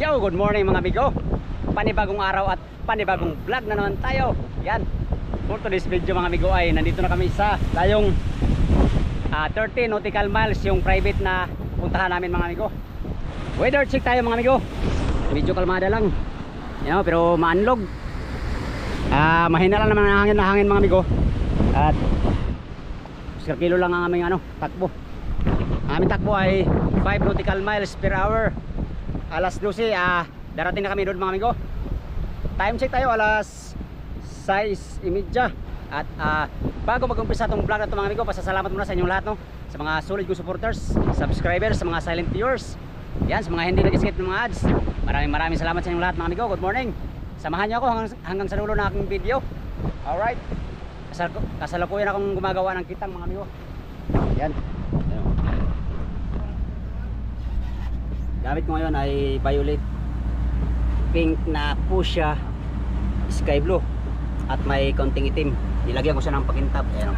Yo, good morning mga amigo. Panibagong araw at panibagong vlog na naman tayo. Yan. For today's video mga amigo ay nandito na kami sa Layong ah, 30 nautical miles yung private na puntahan namin mga amigo. Weather check tayo mga amigo. Medyo kalmada lang. You know, Pero maanlog ah, Mahina lang naman ang hangin na hangin mga amigo. At Sir kilo lang ang aming ano, takbo. Ang aming takbo ay 5 nautical miles per hour alas 12 ah darating na kami doon mga amigo. Time check tayo alas 6.30 at ah, bago mag-umpisa itong vlog na ito mga amigo pasasalamat muna sa inyong lahat no? Sa mga solid kong supporters subscribers sa mga silent viewers. Yan sa mga hindi nag-skip ng mga ads. Maraming maraming salamat sa inyong lahat mga amigo. Good morning. Samahan niyo ako hanggang, hanggang sa dulo ng aking video. Alright. Kasal kasalukuyan akong gumagawa ng kitang mga amigo. Yan Ayan. Gamit ko ngayon ay violet pink na fuchsia sky blue at may konting itim. Nilagyan ko siya ng pakintab. Ayan. o.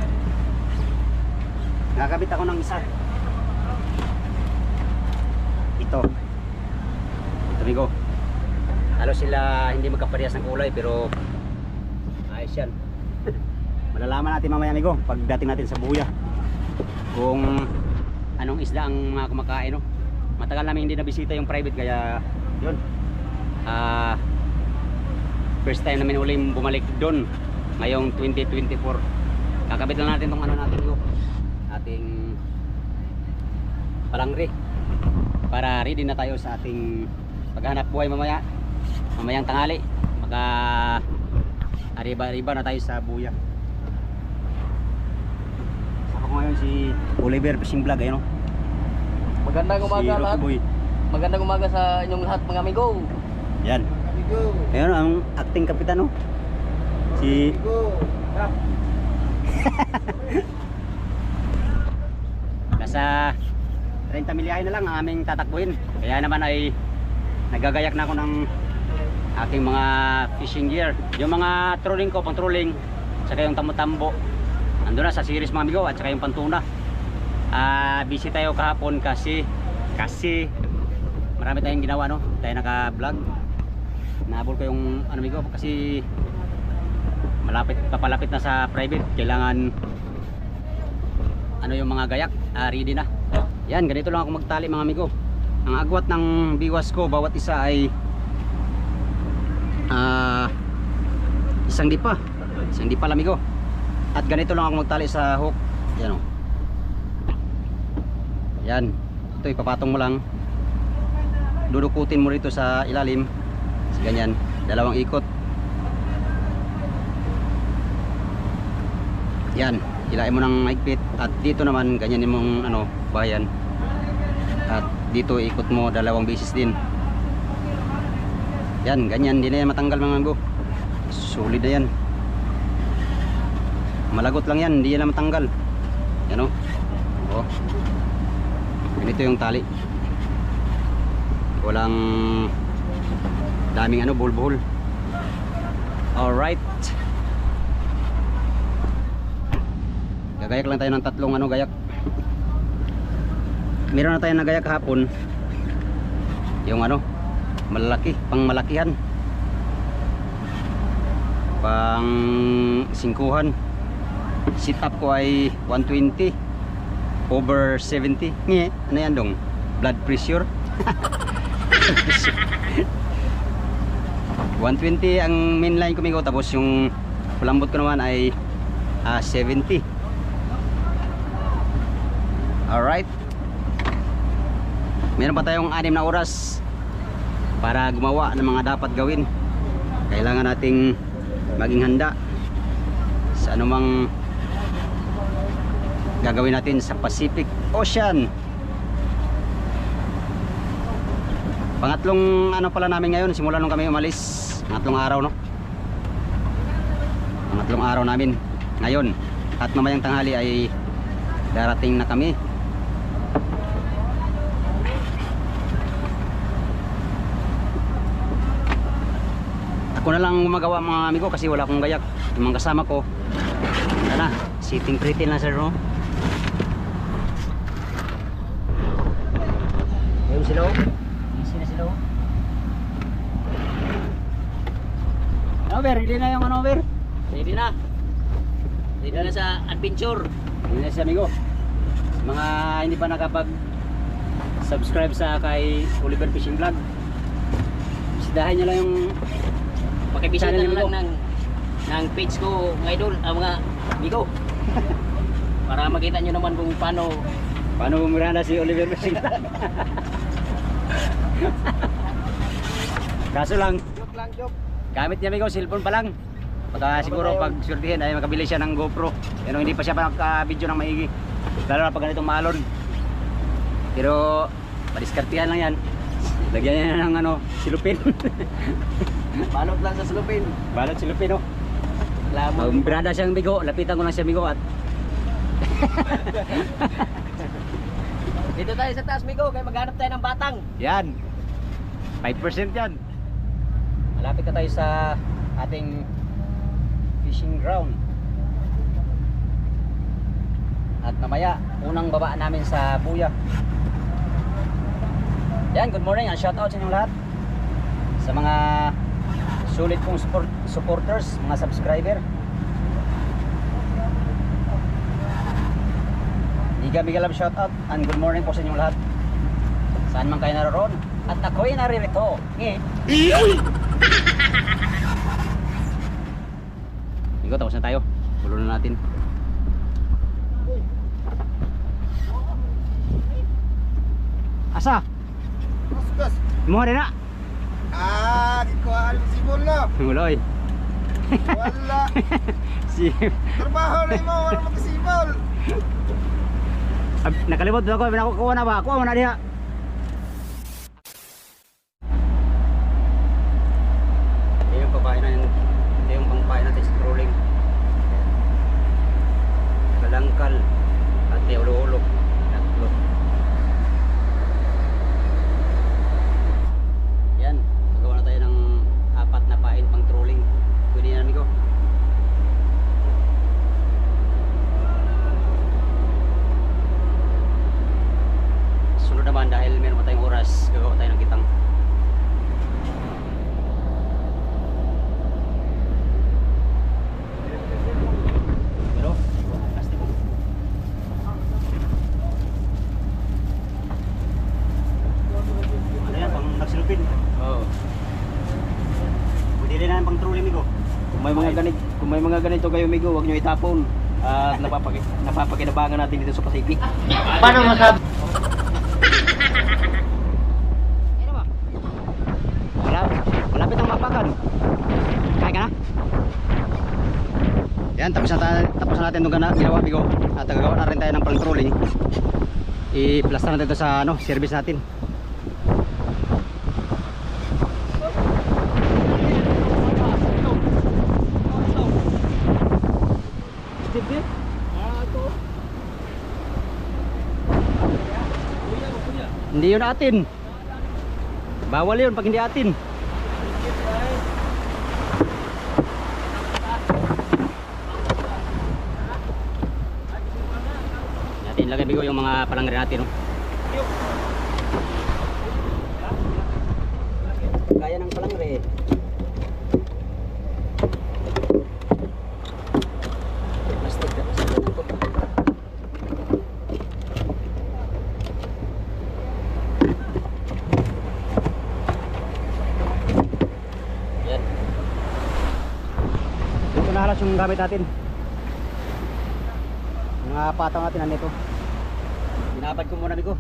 Nakakabit ako ng isa. Ito. Ito amigo. Halos sila hindi magkaparehas ng kulay pero ayos yan. Malalaman natin mamaya amigo pagdating natin sa buya kung anong isda ang mga kumakain no matagal namin hindi nabisita yung private kaya yun. Ah first time namin uling bumalik doon ngayong 2024 kakabit lang natin tong ano natin yung ating palangri para ready na tayo sa ating paghanap buhay mamaya. Mamayang tanghali maka ariba-ariba na tayo sa buya. Sama ko ngayon si Oliver Fishing Vlog ayun no? Magandang si umaga Rocky lahat. Boy Magandang umaga sa inyong lahat mga amigo. yan Amigo. Ayun ang acting kapitan no. Si Amigo. nasa 30 milyahe na lang ang aming tatakbuhin. Kaya naman ay nagagayak na ako ng aking mga fishing gear. Yung mga trolling ko, pang trolling, saka yung tambo-tambo. Nandun na sa series mga amigo at saka yung pantuna. Ah, busy tayo kahapon kasi kasi marami tayong ginawa no. Tayo naka-vlog. Nahabol ko yung ano amigo kasi malapit papalapit na sa private. Kailangan ano yung mga gayak, ah, ready na. Yan, ganito lang ako magtali mga amigo. Ang agwat ng biwas ko bawat isa ay ah isang dipa. Isang dipa amigo. At ganito lang ako magtali sa hook. Yan oh. Yan. Ito ipapatong mo lang. Dudukutin mo rito sa ilalim. Ganyan, dalawang ikot. Yan, hilain mo ng mahigpit at dito naman ganyan mong ano, bayan. At dito ikot mo dalawang beses din. Yan, ganyan, hindi na yan matanggal mga amigo. Solid na yan. Malagot lang yan, hindi yan matanggal. Yan o. Oh. Ganito yung tali. Walang daming ano, bulbul. Alright. Gagayak lang tayo ng tatlong ano gayak. Meron na tayo na gayak kahapon. Yung ano, malaki, pang malakihan. Pang singkuhan. Sit up ko ay 120 over 70. Nge, ano yan dong? Blood pressure. 120 ang main line ko migo tapos yung palambot ko naman ay ah, 70. Alright. Meron pa tayong anim na oras para gumawa ng mga dapat gawin. Kailangan nating maging handa sa anumang gagawin natin sa Pacific Ocean. Pangatlong ano pala namin ngayon, simula nung kami umalis, pangatlong araw no. Pangatlong araw namin ngayon. At mamayang tanghali ay darating na kami. Ako na lang gumagawa mga amigo kasi wala akong gayak. Yung mga kasama ko, wala na, sitting pretty lang sir no. sila oh. Busy na sila oh. Ready na yung ano? Ready na. Ready na sa adventure. Ready na sa amigo. Mga hindi pa nakapag subscribe sa kay Oliver Fishing Vlog. Bisitahin niyo lang yung pakibisita na lang ng ng page ko mga idol, ah, mga amigo. Para makita nyo naman kung paano paano bumiranda si Oliver Fishing Vlog. Kaso lang, Joke lang, joke. gamit niya amigo, cellphone pa lang. Baka siguro pag surtihin ay makabili siya ng GoPro. Pero hindi pa siya makaka-video ng maigi. Lalo na pag ganitong malon. Pero padiskartihan lang yan. Lagyan niya ng ano, silupin. Balot lang sa sulupin. Balot silupin oh. Lamang. Pag brada siyang bigo, lapitan ko lang siya bigo at Dito tayo sa taas, Migo, kaya maghanap tayo ng batang. yan. 5% yan. Malapit na tayo sa ating fishing ground. At mamaya, unang baba namin sa Buya. Yan, good morning. and shout out sa inyong lahat. Sa mga sulit kong support, supporters, mga subscriber. Miga Love shout out and good morning po sa inyong lahat. Saan man kayo naroon. At ako'y naririto. Ngi. Migo, tapos na tayo. Bulo na natin. Asa? Kuskus. Mo rin na. Ah, gikuhaan mo sibol no. Muloy. Wala. si Trabaho na mo, wala magkasibol. Nakalimot na ako, nakukuha na ba? Kuha mo na diha. Ito yung papain na yung, ito yung pangpain natin sa trolling. Kalangkal at ulo-ulo. Tatlo. Yan, magawa na tayo ng apat na pain pang trolling. Pwede na amigo. Sunod naman dahil meron pa tayong oras, gagawa tayo ng kitang. Pero, plastic ko. Ano yan, pang nagsilupin? Oo. Pwede rin na yan pang trolling migo. Kung may mga ganito, kung may mga ganito kayo, Migo, huwag nyo itapon. At napapaki, napapakinabangan natin dito sa Pacific. Paano masabi? Malap, malapit ang mapakan. Kaya ka na? Yan, tapos na, tapos na natin itong gana- ginawa, Bigo. At gagawa na rin tayo ng pang-trolling. I-plus na natin ito sa ano, service natin. Hindi yun atin. Bawal yun pag hindi atin. Natin lagay bigo yung mga palangre natin. No? Kaya ng palangre. Plastic na plastic. Yan. Ito na halos yung gamit natin. Mga pataw natin nandito. Binabad ko muna bigo.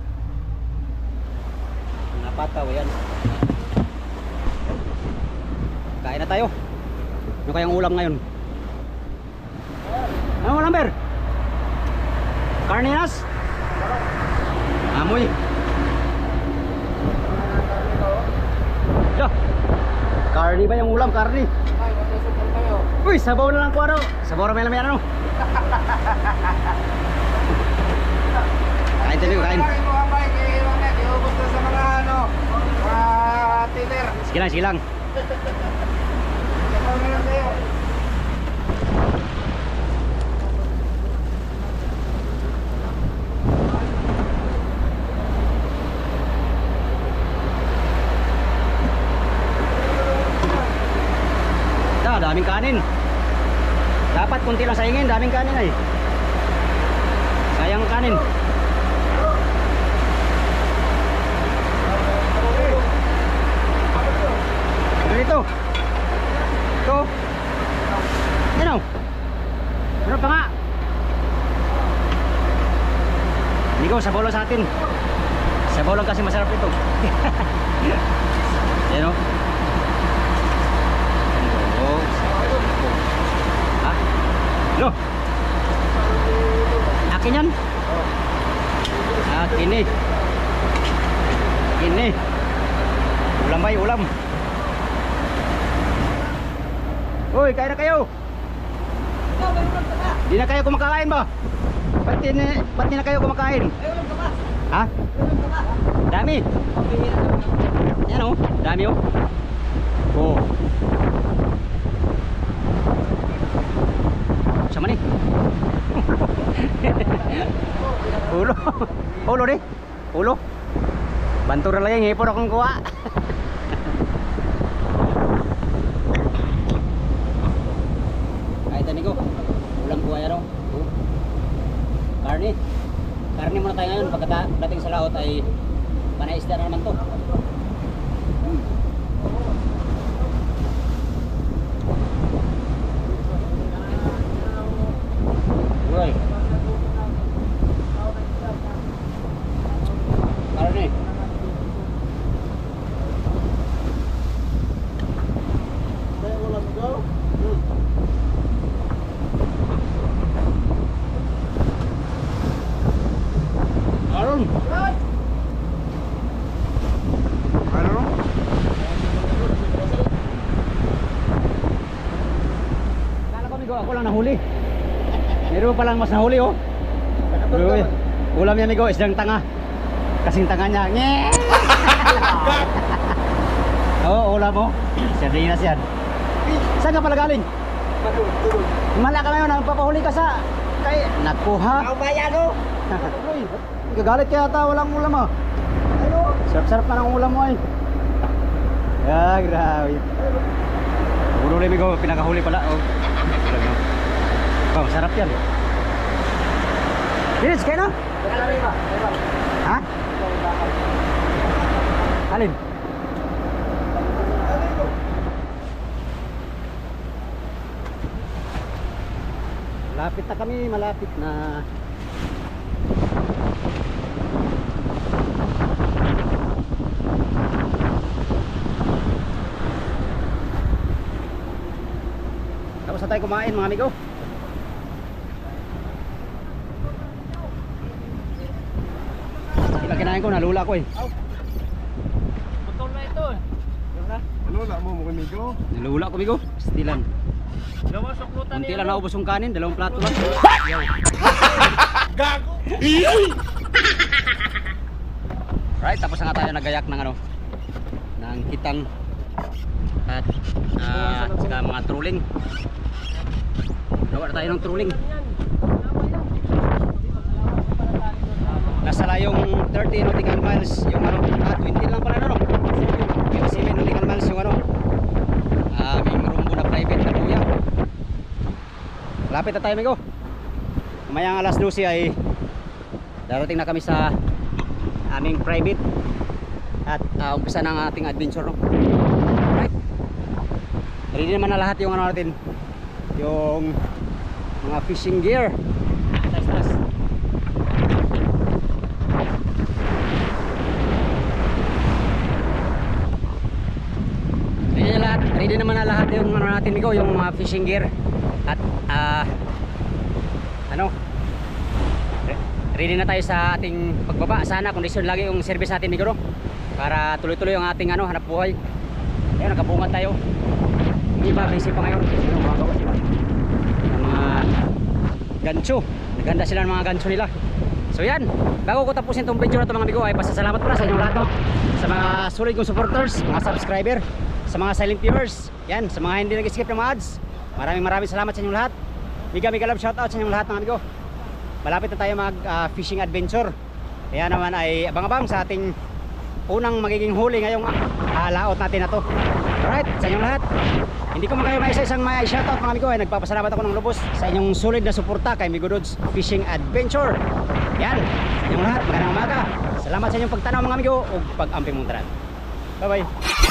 Mga pataw yan. Kain na tayo. Ano kayang ulam ngayon? Ano ulam ber? Carninas? Amoy. Yo. Carni ba yung ulam? Carni. Uy, sabaw na lang ko ano. Sabaw na may laman ano. kain tayo, kain. Ay, mo Mame, iubos na sa mga ano, mga tiller. Sige lang, sige lang. Sabaw na lang kayo. Da, da daming kanin. Dapat kunti lang sa ingin, daming kanin ay. Sayang kanin. Dito? Ito. Ano? Ano pa nga? Nico, sa bolo sa atin. Sa kasi masarap ito. Yan o. Lo. Akin yan? Akin eh. Akin eh. Ulam bay, ulam. Uy, kain na kayo. Di na kayo kumakain ba? Ba't di na, ba't di na kayo kumakain? Ha? Dami. Yan oh, dami oh. Oh. Sama ni. Ulo. Ulo ni. Ulo. Bantura lang yung hipon akong kuha. Kahit tani ko. Ulam ko ay ano. Karne. Karne muna tayo ngayon. Pagkadating sa laot ay panay isda na naman to. Hmm. Uy. Karne. Aron. Ano? Kala ko lang nahuli. Meron pa lang mas nahuli oh. Uy, ulam niya migo, isdang tanga. Kasing tanga niya. Nye! Oh, ulam mo. Sardinas yan. Saan ka pala galing? Mala ka ngayon, nagpapahuli ka sa... Kay... Nakuha. bayan oh. Gagalit kaya ata, walang ulam ah. Sarap-sarap pa ng ulam mo ay. Ah, grabe. Ulo rin ko, pinakahuli pala. Oh. Oh, sarap yan. Bilis, kayo na? Ha? Alin? Malapit na kami, malapit na. Tapos na tayo kumain mga amigo. Ko, nalula ko eh. Betul na ito. Ano na mo mo kamigo? Nalula ko amigo. Stilan. Gawa suklutan Kunti lang naubos yung kanin, dalawang plato lang. Gago. Right, tapos na nga tayo nagayak ng ano ng kitang at uh, mga trolling. Gawa na tayo ng trolling. Nasa layong 30 nautical miles yung ano, ah 20 lang pala no. 27 nautical miles yung ano. Aming rumbo na private na kuya. Lapit na tayo, amigo. Mamayang alas 12 ay darating na kami sa aming private at uh, umpisa ng ating adventure no? right ready naman na lahat yung ano natin yung mga fishing gear taas taas ready ready naman na lahat yung ano natin ikaw yung mga fishing gear. At ah ano? Ready na tayo sa ating pagbaba. Sana kondisyon lagi yung service natin Migoro para tuloy-tuloy ang ating ano hanap buhay. Ayun nakabungan tayo. Yung iba busy pa ngayon. Ng mga gancho. Naganda sila ng mga gancho nila. So yan. Bago ko tapusin itong video na ito mga amigo ay pasasalamat pala sa inyong lahat sa mga solid kong supporters mga subscriber sa mga silent viewers yan sa mga hindi nag-skip ng ads maraming maraming salamat sa inyong lahat mega mega love shoutout sa inyong lahat mga amigo malapit na tayo mag ah, fishing adventure kaya naman ay abang-abang sa ating unang magiging huli ngayong sa laot natin na to. Alright, sa inyong lahat. Hindi ko man kayo may isa-isang may shoutout mga amigo. Ay, nagpapasalamat ako ng lubos sa inyong solid na suporta kay Migo Dudes Fishing Adventure. Yan, sa inyong lahat, magandang umaga. Salamat sa inyong pagtanaw mga amigo o pag-amping mong tanan. Bye-bye.